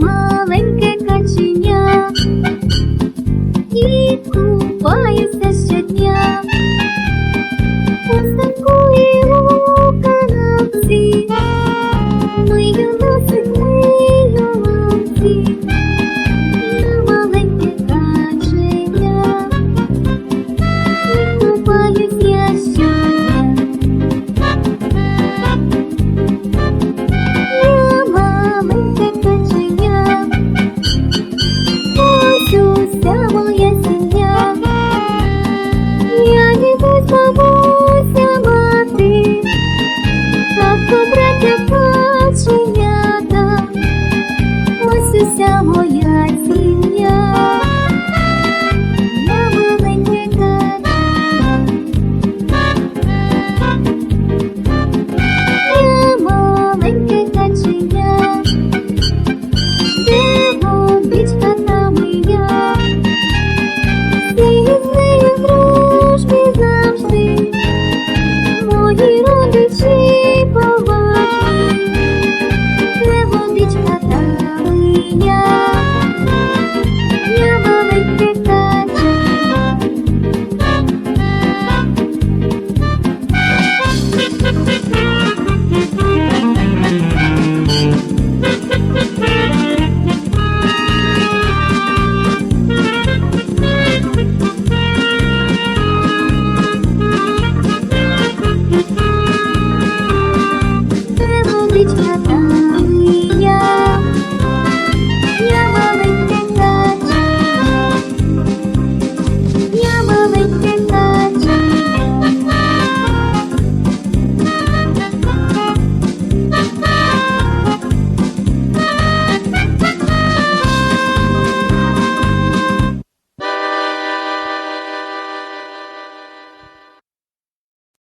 Маленьке каченя щодня. Дивися мої.